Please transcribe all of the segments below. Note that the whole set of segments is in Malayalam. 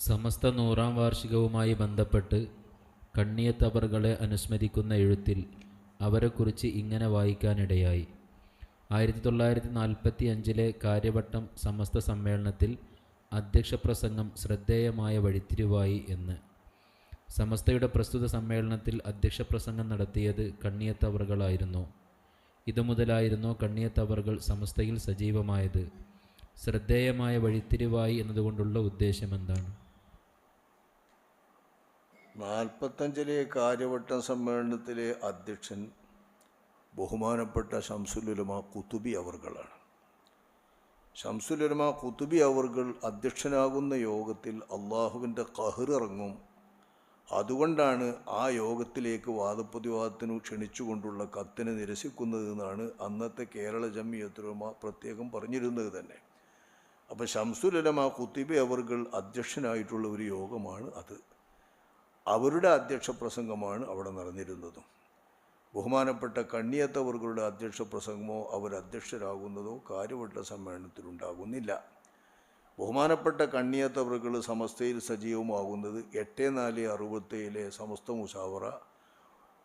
സമസ്ത നൂറാം വാർഷികവുമായി ബന്ധപ്പെട്ട് കണ്ണിയത്തവറുകളെ അനുസ്മരിക്കുന്ന എഴുത്തിൽ അവരെക്കുറിച്ച് ഇങ്ങനെ വായിക്കാനിടയായി. ആയിരത്തി തൊള്ളായിരത്തി നാൽപ്പത്തി അഞ്ചിലെ കാര്യവട്ടം സമസ്ത സമ്മേളനത്തിൽ അധ്യക്ഷപ്രസംഗം ശ്രദ്ധേയമായ വഴിത്തിരിവായി എന്ന്. സമസ്തയുടെ പ്രസ്തുത സമ്മേളനത്തിൽ അധ്യക്ഷപ്രസംഗം നടത്തിയത് കണ്ണിയത്തവറുകളായിരുന്നു. ഇതുമുതലായിരുന്നു കണ്ണിയത്തവറുകൾ സമസ്തയിൽ സജീവമായത്. ശ്രദ്ധേയമായ വഴിത്തിരിവായി എന്നതുകൊണ്ടുള്ള ഉദ്ദേശം എന്താണ് നാൽപ്പത്തഞ്ചിലെ കാര്യവട്ട സമ്മേളനത്തിലെ അധ്യക്ഷൻ ബഹുമാനപ്പെട്ട ഷംസുലുലമ കുത്തുബി അവർകളാണ്. ഷംസുലുലമ കുത്തുബി അവർകൾ അധ്യക്ഷനാകുന്ന യോഗത്തിൽ അള്ളാഹുവിന്റെ കഹിറിറങ്ങും അതുകൊണ്ടാണ് ആ യോഗത്തിലേക്ക് വാദപ്രതിവാദത്തിനു ക്ഷണിച്ചുകൊണ്ടുള്ള കത്തിനെ നിരസിക്കുന്നതെന്നാണ് അന്നത്തെ കേരള ജമിയത്തുലമ പ്രത്യേകം പറഞ്ഞിരുന്നത് തന്നെ. അപ്പോൾ ഷംസുലമ കുത്തിബി അവർകൾ അധ്യക്ഷനായിട്ടുള്ള ഒരു യോഗമാണ് അത്. അവരുടെ അധ്യക്ഷ പ്രസംഗമാണ് അവിടെ നടന്നിരുന്നത്. ബഹുമാനപ്പെട്ട കണ്ണിയത്തവർക്കുള്ള അധ്യക്ഷ പ്രസംഗമോ അവർ അധ്യക്ഷരാകുന്നതോ കാര്യവട്ട സമ്മേളനത്തിലുണ്ടാകുന്നില്ല. ബഹുമാനപ്പെട്ട കണ്ണിയത്തവർക്ക് സമസ്തയിൽ സജീവമാകുന്നത് എട്ട് നാല് അറുപത്തേഴിലെ സമസ്ത മുഷാവറ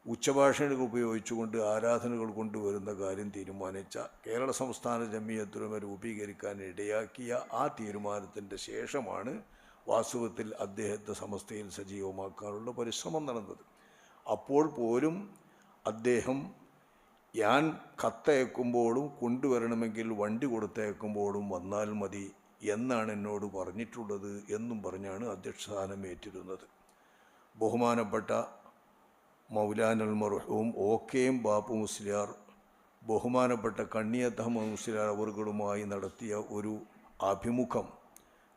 ഉച്ചഭാഷണികൾ ഉപയോഗിച്ചുകൊണ്ട് ആരാധനകൾ കൊണ്ടുവരുന്ന കാര്യം തീരുമാനിച്ച കേരള സംസ്ഥാന ജമ്മിയത്തുരമ രൂപീകരിക്കാൻ ഇടയാക്കിയ ആ തീരുമാനത്തിന്റെ ശേഷമാണ് വാസ്തവത്തിൽ അദ്ദേഹത്തെ സമസ്തയിൽ സജീവമാക്കാനുള്ള പരിശ്രമം നടന്നത്. അപ്പോൾ പോലും അദ്ദേഹം ഞാൻ കത്തയക്കുമ്പോഴും കൊണ്ടുവരണമെങ്കിൽ വണ്ടി കൊടുത്തയക്കുമ്പോഴും വന്നാൽ മതി എന്നാണ് എന്നോട് പറഞ്ഞിട്ടുള്ളത് എന്നും പറഞ്ഞാണ് അധ്യക്ഷസ്ഥാനം ഏറ്റിരുന്നത്. ബഹുമാനപ്പെട്ട മൗലാനൽ മർഹൂം ഒ. കെയും ബാപ്പു മുസ്ലിയാർ ബഹുമാനപ്പെട്ട കണ്ണിയത്ത് മുസ്ലിയാർ അവറുകളുമായി നടത്തിയ ഒരു അഭിമുഖം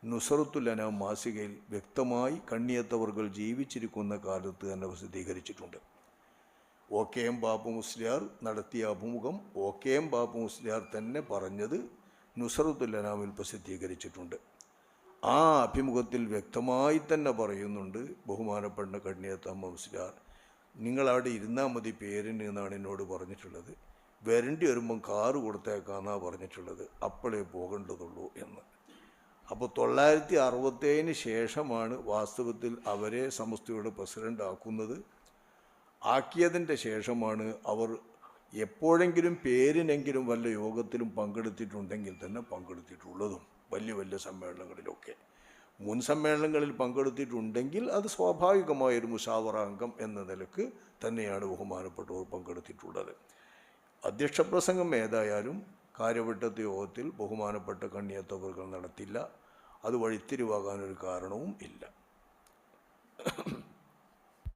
നുസറത്തുലന മാസികയിൽ വ്യക്തമായി കണ്ണിയത്തവർകൾ ജീവിച്ചിരിക്കുന്ന കാലത്ത് തന്നെ പ്രസിദ്ധീകരിച്ചിട്ടുണ്ട്. O K M Babu Musliyar നടത്തിയ അഭിമുഖം O K M Babu Musliyar തന്നെ പറഞ്ഞത് നുസറത്തുല്ലനാമിൽ പ്രസിദ്ധീകരിച്ചിട്ടുണ്ട്. ആ അഭിമുഖത്തിൽ വ്യക്തമായി തന്നെ പറയുന്നുണ്ട് ബഹുമാനപ്പെട്ട കണ്ണിയത്തമ്മ മുസ്ലിയാർ നിങ്ങളവിടെ ഇരുന്നാൽ മതി പേരിന് എന്നാണ് എന്നോട് പറഞ്ഞിട്ടുള്ളത്. വരണ്ടി വരുമ്പം കാറ് കൊടുത്തേക്കാന്നാണ് പറഞ്ഞിട്ടുള്ളത്. അപ്പോഴേ പോകേണ്ടതുള്ളൂ എന്ന്. അപ്പോൾ തൊള്ളായിരത്തി അറുപത്തേഴിന് ശേഷമാണ് വാസ്തവത്തിൽ അവരെ സമസ്തയുടെ പ്രസിഡന്റ് ആക്കുന്നത്. ആക്കിയതിന്റെ ശേഷമാണ് അവർ എപ്പോഴെങ്കിലും പേരിനെങ്കിലും വല്ല യോഗത്തിലും പങ്കെടുത്തിട്ടുണ്ടെങ്കിൽ തന്നെ പങ്കെടുത്തിട്ടുള്ളതും വലിയ വലിയ സമ്മേളനങ്ങളിലൊക്കെ. മുൻ സമ്മേളനങ്ങളിൽ പങ്കെടുത്തിട്ടുണ്ടെങ്കിൽ അത് സ്വാഭാവികമായൊരു മുഷാവറ അംഗം എന്ന നിലയ്ക്ക് തന്നെയാണ് ബഹുമാനപ്പെട്ടവർ പങ്കെടുത്തിട്ടുള്ളത്. അധ്യക്ഷ പ്രസംഗം ഏതായാലും കാര്യവട്ടത്തെ യോഗത്തിൽ ബഹുമാനപ്പെട്ട കണ്ണിയത്തവർകൾ നടത്തില്ല. അത് വഴിത്തിരിവാകാനൊരു കാരണവും ഇല്ല.